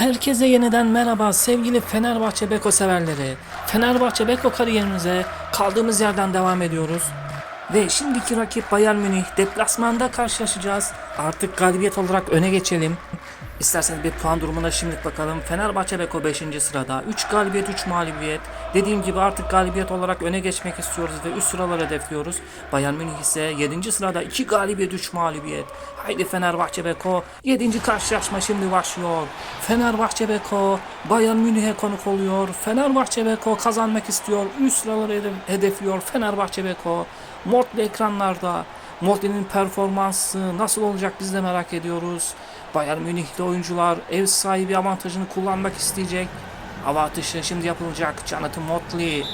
Herkese yeniden merhaba sevgili Fenerbahçe Beko severleri. Fenerbahçe Beko kariyerimize kaldığımız yerden devam ediyoruz. Ve şimdiki rakip Bayern Münih deplasmanda karşılaşacağız. Artık galibiyet olarak öne geçelim. İsterseniz bir puan durumuna şimdilik bakalım. Fenerbahçe Beko 5. sırada. 3 galibiyet 3 mağlubiyet. Dediğim gibi artık galibiyet olarak öne geçmek istiyoruz ve üst sıraları hedefliyoruz. Bayern Münih ise 7. sırada 2 galibiyet 3 mağlubiyet. Haydi Fenerbahçe Beko 7. karşılaşma şimdi başlıyor. Fenerbahçe Beko Bayern Münih'e konuk oluyor. Fenerbahçe Beko kazanmak istiyor. Üst sıraları hedef- hedefliyor. Fenerbahçe Beko Motley ekranlarda. Motley'nin performansı nasıl olacak biz de merak ediyoruz. Bayern Münih'li oyuncular ev sahibi avantajını kullanmak isteyecek. Hava atışı şimdi yapılacak. Jonathan Motley.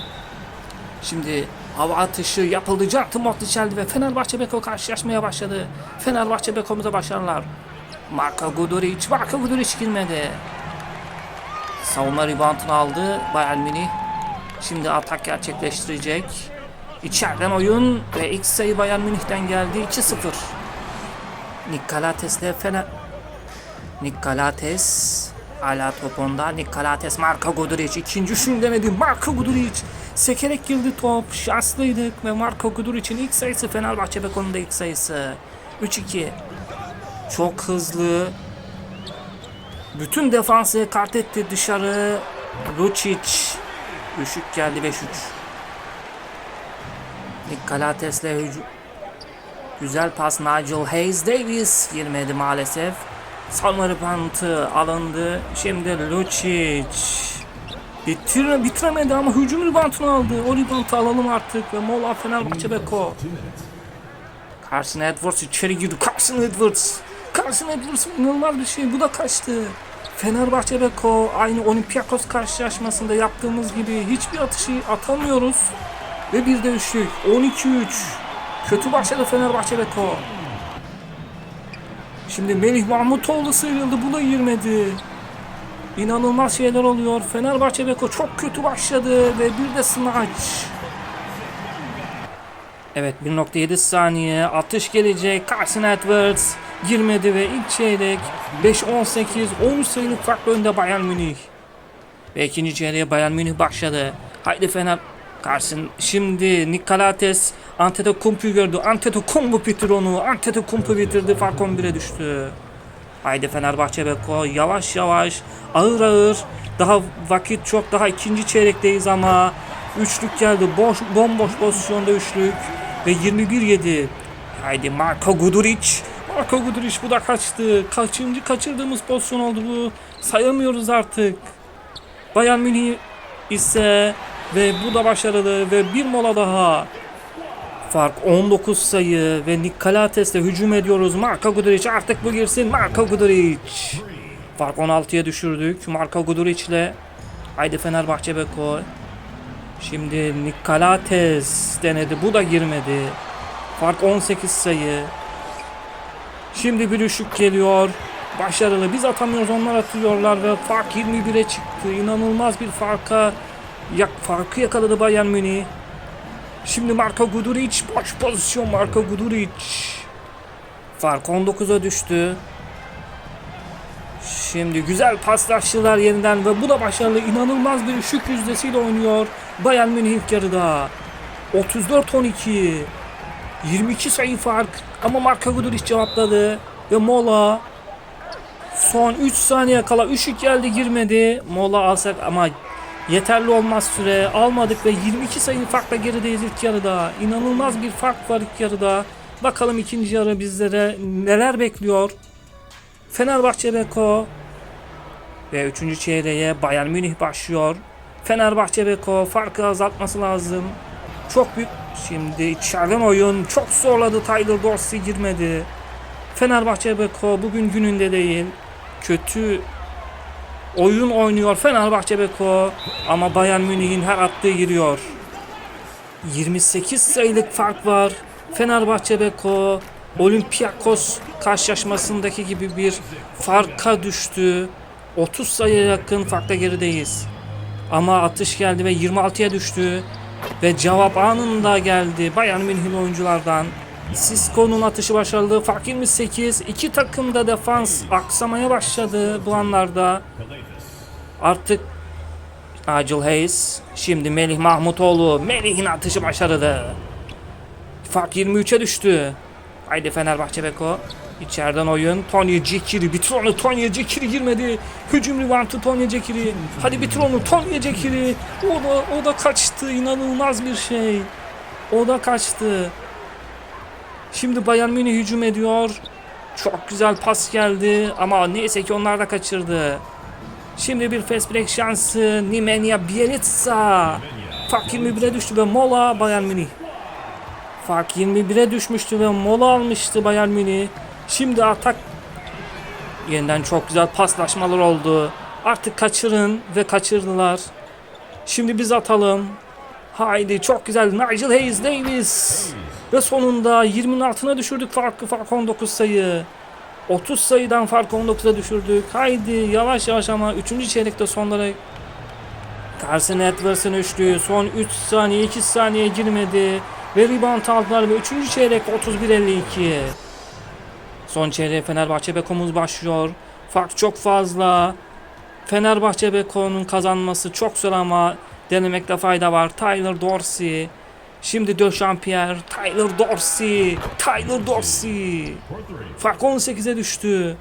Şimdi hava atışı yapıldı. Jonathan Motley çeldi ve Fenerbahçe Beko karşılaşmaya başladı. Fenerbahçe Beko'muza başarılar. Marko Guduric. Marko Guduric girmedi. Savunma reboundını aldı Bayern Münih. Şimdi atak gerçekleştirecek. İçeriden oyun ve ilk sayı Bayern Münih'ten geldi 2-0. Nikolates'le Fener... Nikolates hala top onda. Nikolates Marko Guduric ikinci şun demedi. Marko Guduric sekerek girdi top. Şanslıydık ve Marko Guduric'in ilk sayısı Fenerbahçe Beko'nun da ilk sayısı. 3-2. Çok hızlı. Bütün defansı kart etti dışarı. Lucic. Düşük geldi 5-3. Nikolates'le hücum. Güzel pas Nigel Hayes Davis girmedi maalesef. Savunma reboundı alındı. Şimdi Lucic. Bitir, bitiremedi ama hücum reboundunu aldı. O reboundu alalım artık ve mola Fenerbahçe Beko. Carson Edwards içeri girdi. Carson Edwards. Carson Edwards inanılmaz bir şey. Bu da kaçtı. Fenerbahçe Beko aynı Olympiakos karşılaşmasında yaptığımız gibi hiçbir atışı atamıyoruz. Ve bir de üçlük. 12-3. Kötü başladı Fenerbahçe Beko. Şimdi Melih Mahmutoğlu sıyrıldı. Bu da girmedi. İnanılmaz şeyler oluyor. Fenerbahçe Beko çok kötü başladı ve bir de smaç. Evet 1.7 saniye atış gelecek. Carson Edwards girmedi ve ilk çeyrek 5-18 13 sayılık farklı önde Bayern Münih. Ve ikinci çeyreğe Bayern Münih başladı. Haydi Fener Carson şimdi Nikolates Antetokounmpo'yu gördü. Antetokounmpo bitir onu. Antetokounmpo bitirdi. Fark 11'e düştü. Haydi Fenerbahçe Beko yavaş yavaş ağır ağır daha vakit çok daha ikinci çeyrekteyiz ama üçlük geldi boş bomboş pozisyonda üçlük ve 21-7 haydi Marko Guduric Marko Guduric bu da kaçtı kaçıncı kaçırdığımız pozisyon oldu bu sayamıyoruz artık Bayern Münih ise ve bu da başarılı ve bir mola daha Fark 19 sayı ve Nikolates'le hücum ediyoruz. Marko Guduric artık bu girsin. Marko Guduric. Fark 16'ya düşürdük. Marko Guduric'le Haydi Fenerbahçe Beko. Şimdi Nikolates denedi. Bu da girmedi. Fark 18 sayı. Şimdi bir üçlük geliyor. Başarılı. Biz atamıyoruz. Onlar atıyorlar ve fark 21'e çıktı. İnanılmaz bir farka yak farkı yakaladı Bayern Münih. Şimdi Marko Guduric boş pozisyon Marko Guduric. Fark 19'a düştü. Şimdi güzel paslaştılar yeniden ve bu da başarılı. İnanılmaz bir üçlük yüzdesiyle oynuyor. Bayern Münih ilk yarıda. 34-12. 22 sayı fark ama Marko Guduric cevapladı ve mola son 3 saniye kala üçlük geldi girmedi. Mola alsak ama Yeterli olmaz süre almadık ve 22 sayı farkla gerideyiz ilk yarıda. İnanılmaz bir fark var ilk yarıda. Bakalım ikinci yarı bizlere neler bekliyor. Fenerbahçe Beko ve 3. çeyreğe Bayern Münih başlıyor. Fenerbahçe Beko farkı azaltması lazım. Çok büyük. Şimdi içeriden oyun çok zorladı. Tyler Dorsey girmedi. Fenerbahçe Beko bugün gününde değil. Kötü oyun oynuyor Fenerbahçe Beko ama Bayern Münih'in her attığı giriyor. 28 sayılık fark var. Fenerbahçe Beko Olympiakos karşılaşmasındaki gibi bir farka düştü. 30 sayıya yakın farkla gerideyiz. Ama atış geldi ve 26'ya düştü. Ve cevap anında geldi Bayern Münih'in oyunculardan. Cisco'nun atışı başarılı. Fark 28. İki takım da defans aksamaya başladı bu anlarda. Artık Acil Hayes. Şimdi Melih Mahmutoğlu. Melih'in atışı başarılı. Fark 23'e düştü. Haydi Fenerbahçe Beko. İçeriden oyun. Tony Cekiri. Bitir onu. Tony Cekiri girmedi. Hücum rivantı Tony Cekiri. Hadi bitir onu. Tony Cekiri. O da, o da kaçtı. İnanılmaz bir şey. O da kaçtı. Şimdi Bayern Münih hücum ediyor. Çok güzel pas geldi ama neyse ki onlar da kaçırdı. Şimdi bir fast break şansı. Nimenya Bielitsa. Fark 21'e düştü ve mola Bayern Münih. Fark 21'e düşmüştü ve mola almıştı Bayern Münih. Şimdi atak yeniden çok güzel paslaşmalar oldu. Artık kaçırın ve kaçırdılar. Şimdi biz atalım. Haydi çok güzel Nigel Hayes Davis. Ve sonunda 20'nin altına düşürdük farkı fark 19 sayı. 30 sayıdan fark 19'a düşürdük. Haydi yavaş yavaş ama 3. çeyrekte sonlara Carson Edwards'ın üçlüğü son 3 saniye 2 saniye girmedi. Ve rebound aldılar ve 3. çeyrek 31-52. Son çeyreğe Fenerbahçe Beko'muz başlıyor. Fark çok fazla. Fenerbahçe Beko'nun kazanması çok zor ama denemekte fayda var. Tyler Dorsey. Şimdi De Jean-Pierre. Tyler Dorsey. Tyler Dorsey. Fark 18'e düştü.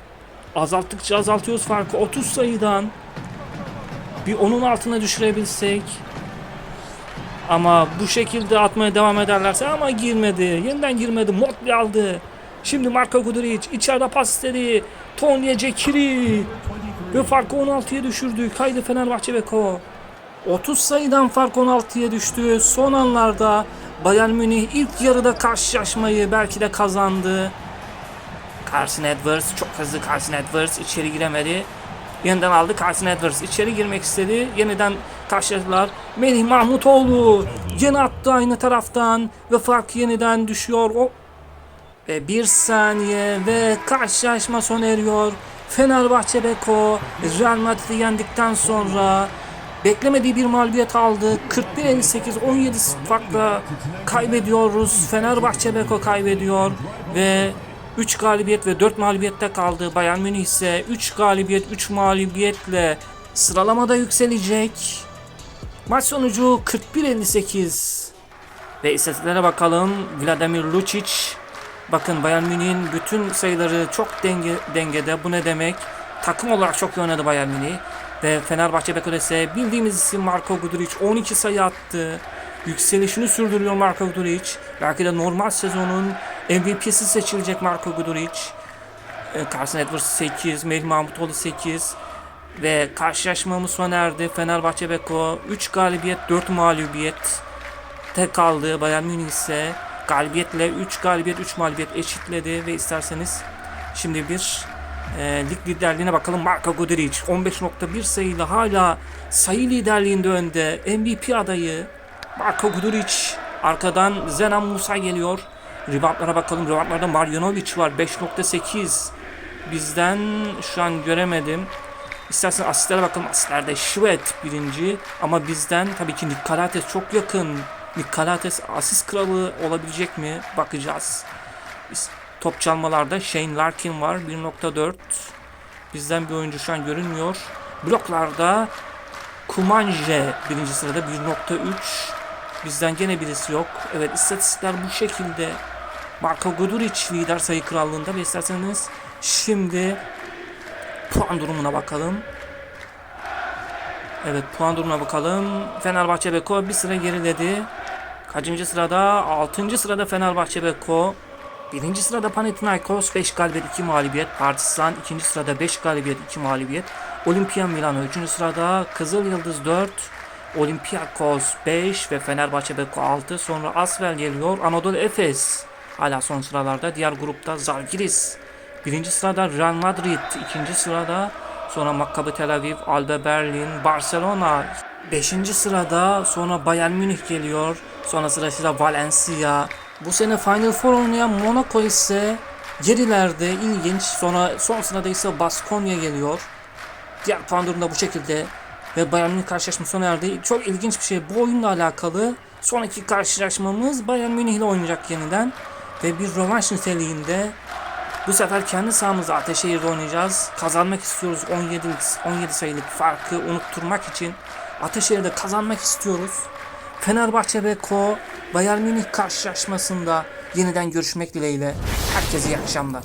Azalttıkça azaltıyoruz farkı. 30 sayıdan. Bir onun altına düşürebilsek. Ama bu şekilde atmaya devam ederlerse ama girmedi. Yeniden girmedi. Motley aldı. Şimdi Marko Guduric içeride pas istedi. Tony Cekiri. Ve farkı 16'ya düşürdük. Haydi Fenerbahçe Beko. 30 sayıdan fark 16'ya düştü. Son anlarda Bayern Münih ilk yarıda karşılaşmayı belki de kazandı. Carson Edwards çok hızlı Carson Edwards içeri giremedi. Yeniden aldı Carson Edwards içeri girmek istedi. Yeniden karşıladılar. Melih Mahmutoğlu yine attı aynı taraftan ve fark yeniden düşüyor. O ve bir saniye ve karşılaşma sona eriyor. Fenerbahçe Beko Real Madrid'i yendikten sonra beklemediği bir mağlubiyet aldı. 41-58 17 farkla kaybediyoruz. Fenerbahçe Beko kaybediyor ve 3 galibiyet ve 4 mağlubiyette kaldı. Bayern Münih ise 3 galibiyet 3 mağlubiyetle sıralamada yükselecek. Maç sonucu 41-58. Ve istatistiklere bakalım. Vladimir Lucic. Bakın Bayern Münih'in bütün sayıları çok denge, dengede. Bu ne demek? Takım olarak çok iyi oynadı Bayern Münih. Ve Fenerbahçe Beko'da ise bildiğimiz isim Marko Guduric 12 sayı attı. Yükselişini sürdürüyor Marko Guduric. Belki de normal sezonun MVP'si seçilecek Marko Guduric. E, Carson Edwards 8, Melih Mahmutoğlu 8. Ve karşılaşmamız sona erdi. Fenerbahçe Beko 3 galibiyet 4 mağlubiyet tek kaldı. Bayern Münih ise galibiyetle 3 galibiyet 3 mağlubiyet eşitledi ve isterseniz şimdi bir e, lig liderliğine bakalım. Marko Guduric 15.1 sayıyla hala sayı liderliğinde önde. MVP adayı Marko Guduric arkadan Zenan Musa geliyor. Reboundlara bakalım. Reboundlarda Marjanovic var 5.8. Bizden şu an göremedim. İstersen asistlere bakalım. Asistlerde Şvet birinci ama bizden tabii ki Nikolates çok yakın. Nikolates asist kralı olabilecek mi? Bakacağız. Top çalmalarda Shane Larkin var 1.4. Bizden bir oyuncu şu an görünmüyor. Bloklarda Kumanje birinci sırada 1.3. Bizden gene birisi yok. Evet istatistikler bu şekilde. Marko Guduric lider sayı krallığında ve isterseniz şimdi puan durumuna bakalım. Evet puan durumuna bakalım. Fenerbahçe Beko bir sıra geriledi. Kaçıncı sırada? 6. sırada Fenerbahçe Beko. Birinci sırada Panathinaikos 5 galibiyet 2 mağlubiyet. Partizan ikinci sırada 5 galibiyet 2 mağlubiyet. Olimpia Milano 3. sırada. Kızıl Yıldız 4. Olympiakos 5 ve Fenerbahçe Beko 6. Sonra Asvel geliyor. Anadolu Efes hala son sıralarda. Diğer grupta Zalgiris. Birinci sırada Real Madrid. ikinci sırada sonra Maccabi Tel Aviv, Alba Berlin, Barcelona. Beşinci sırada sonra Bayern Münih geliyor. Sonra sırasıyla Valencia. Bu sene Final Four oynayan Monaco ise gerilerde ilginç. Sonra son sırada ise Baskonya geliyor. Diğer puan durumda bu şekilde. Ve Bayern Münih karşılaşması sona erdi. Çok ilginç bir şey bu oyunla alakalı. Sonraki karşılaşmamız Bayern Münih ile oynayacak yeniden. Ve bir rövanş niteliğinde bu sefer kendi sahamızda Ateşehir'de oynayacağız. Kazanmak istiyoruz 17 17 sayılık farkı unutturmak için. Ateşehir'de kazanmak istiyoruz. Fenerbahçe ve Ko Bayern Münih karşılaşmasında yeniden görüşmek dileğiyle. Herkese iyi akşamlar.